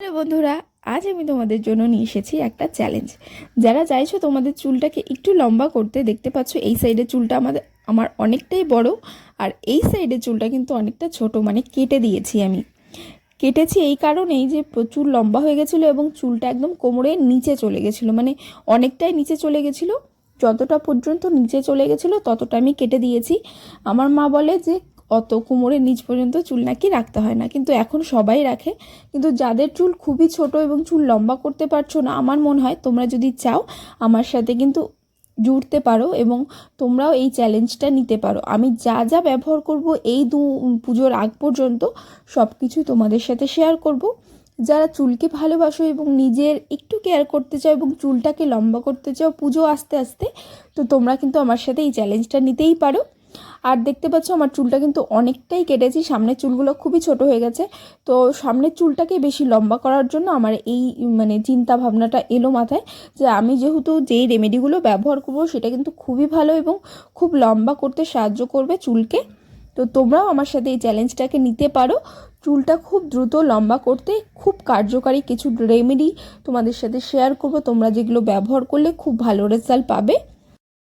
Hello বন্ধুরা, আজ আমি তোমাদের জন্য নিয়ে এসেছি একটা চ্যালেঞ্জ যারা চাইছো তোমাদের চুলটাকে একটু লম্বা করতে, দেখতে পাচ্ছ এই সাইডের চুলটা আমাদের, আমার অনেকটাই বড়, আর এই সাইডের চুলটা কিন্তু অনেকটা ছোট মানে কেটে দিয়েছি আমি। কেটেছি এই কারণেই যে প্রচুর লম্বা হয়ে গেছিল এবং চুলটা একদম কোমরের নিচে চলে গেছিল মানে অনেকটাই নিচে চলে গেছিল। যতটা পর্যন্ত নিচে চলে গেছিল, ততটা আমি কেটে দিয়েছি। আমার মা বলে যে অত কোমরের নিচ পর্যন্ত চুল নাকি রাখতে হয় না। কিন্তু এখন সবাই রাখে। কিন্তু যাদের চুল খুবই ছোট এবং চুল লম্বা করতে পারছ না, আমার মনে হয় তোমরা যদি চাও, আমার সাথে কিন্তু জুড়তে পারো এবং তোমরাও এই চ্যালেঞ্জটা নিতে পারো। আমি যা যা ব্যবহার করব এই দু পুজোর আগ পর্যন্ত সব কিছু তোমাদের সাথে শেয়ার করব। যারা চুলকে ভালোবাসো এবং নিজের একটু কেয়ার করতে চাও এবং চুলটাকে লম্বা করতে চাও পুজো আস্তে আস্তে, তো তোমরা কিন্তু আমার সাথে এই চ্যালেঞ্জটা নিতেই পারো। আর দেখতে পাচ্ছ আমার চুলটা কিন্তু অনেকটাই কেটেছি। সামনের চুলগুলো খুবই ছোট হয়ে গেছে। তো সামনের চুলটাকে বেশি লম্বা করার জন্য আমার এই মানে চিন্তা ভাবনাটা এলো মাথায় যে আমি যেহেতু যেই রেমেডিগুলো ব্যবহার করব সেটা কিন্তু খুবই ভালো এবং খুব লম্বা করতে সাহায্য করবে চুলকে। তো তোমরাও আমার সাথে এই চ্যালেঞ্জটাকে নিতে পারো। চুলটা খুব দ্রুত লম্বা করতে খুব কার্যকারী কিছু রেমেডি তোমাদের সাথে শেয়ার করব। তোমরা যেগুলো ব্যবহার করলে খুব ভালো রেজাল্ট পাবে।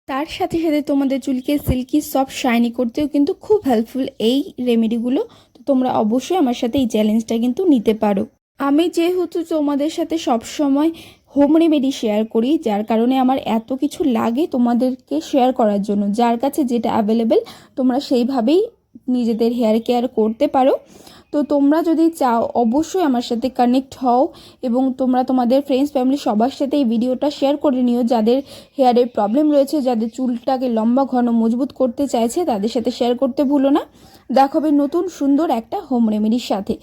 তার সাথে সাথে তোমাদের চুলকে সিল্কি সফট শাইনি করতেও কিন্তু খুব হেল্পফুল এই রেমেডিগুলো তো তোমরা অবশ্যই আমার সাথে এই চ্যালেঞ্জটা কিন্তু নিতে পারো। আমি যেহেতু তোমাদের সাথে সব সময় হোম রেমেডি শেয়ার করি, যার কারণে আমার এত কিছু লাগে তোমাদেরকে শেয়ার করার জন্য। যার কাছে যেটা অ্যাভেলেবেল তোমরা সেইভাবেই নিজেদের হেয়ার কেয়ার করতে পারো। তো তোমরা যদি চাও, অবশ্যই আমার সাথে কানেক্ট হও এবং তোমরা তোমাদের ফ্রেন্ডস ফ্যামিলি সবার সাথে এই ভিডিওটা শেয়ার করে নিও। যাদের হেয়ারের প্রবলেম রয়েছে, যাদের চুলটাকে লম্বা, ঘন, মজবুত করতে চাইছে, তাদের সাথে শেয়ার করতে ভুলো না। দেখাবে নতুন, সুন্দর একটা হোম রেমেডির সাথে।